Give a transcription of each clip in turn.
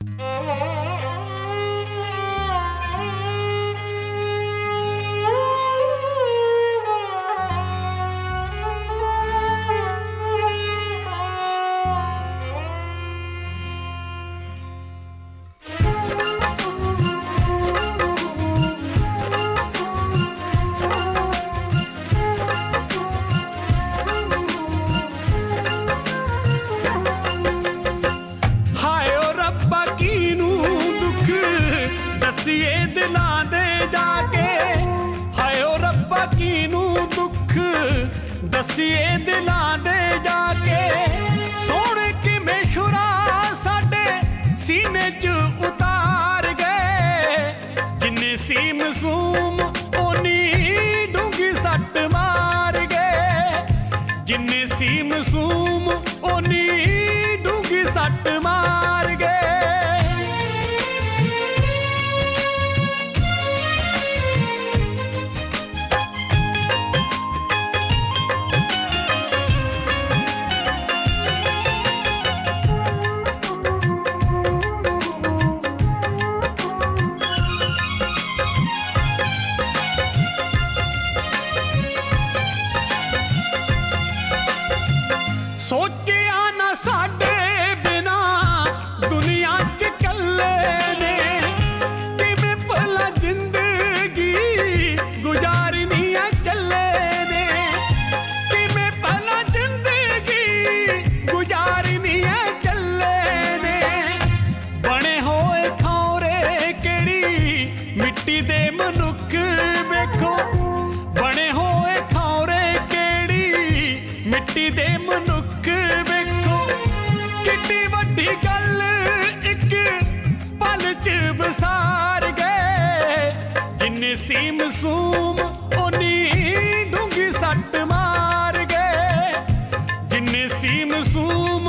ਹਾਏ ਦਿਲਾਂ ਦੇ ਜਾ ਕੇ। ਹਾਏ ਓ ਰੱਬਾ ਕੀਨੂੰ ਦੁੱਖ ਦਸੀਏ ਦਿਲਾਂ ਦੇ ਸਾਡੇ ਬਿਨਾ ਦੁਨੀਆ 'ਚ ਕੱਲੇ ਨੇ ਕਿਵੇਂ ਭਲਾ ਜ਼ਿੰਦਗੀ ਗੁਜ਼ਾਰਨੀ ਐ ਚੱਲੇ ਨੇ? ਕਿਵੇਂ ਭਲਾ ਜ਼ਿੰਦਗੀ ਗੁਜ਼ਾਰਨੀ ਐ ਚੱਲੇ ਨੇ? ਬਣੇ ਹੋਏ ਖੌਰੇ ਕਿਹੜੀ ਮਿੱਟੀ ਦੇ ਮਨੁੱਖ ਵੇਖੋ? ਬਣੇ ਹੋਏ ਖੌਰੇ ਕਿਹੜੀ ਮਿੱਟੀ ਦੇ ਮਨੁੱਖ ਕਿੱਡੀ ਵੱਡੀ ਗੱਲ ਇੱਕ ਪਲ ਚ ਬਸਾਰ ਗਏ। ਜਿੰਨੇ ਸੀ ਮਸੂਮ ਓਨੀ ਡੂੰਗੀ ਸੱਟ ਮਾਰ ਗਏ। ਜਿੰਨੇ ਸੀ ਮਸੂਮ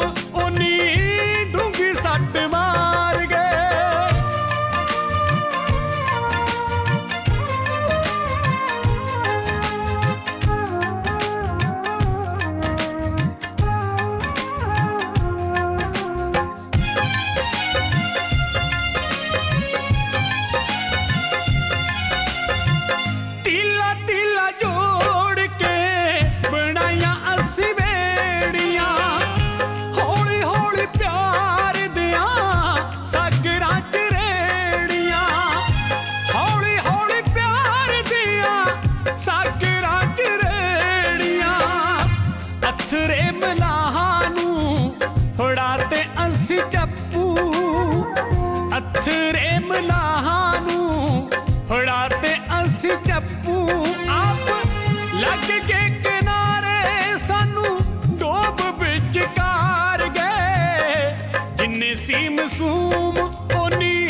ਸੀ ਮਸੂਮ ਓਨੀ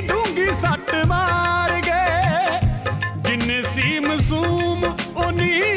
ਡੂੰਗੀ ਸੱਟ ਮਾਰ ਗਏ। ਜਿੰਨੇ ਸੀ ਮਸੂਮ ਓਨੀ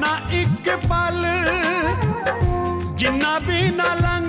ਨਾ ਇੱਕ ਪਲ ਜਿੰਨਾ ਵੀ ਨਾ ਲੰਘ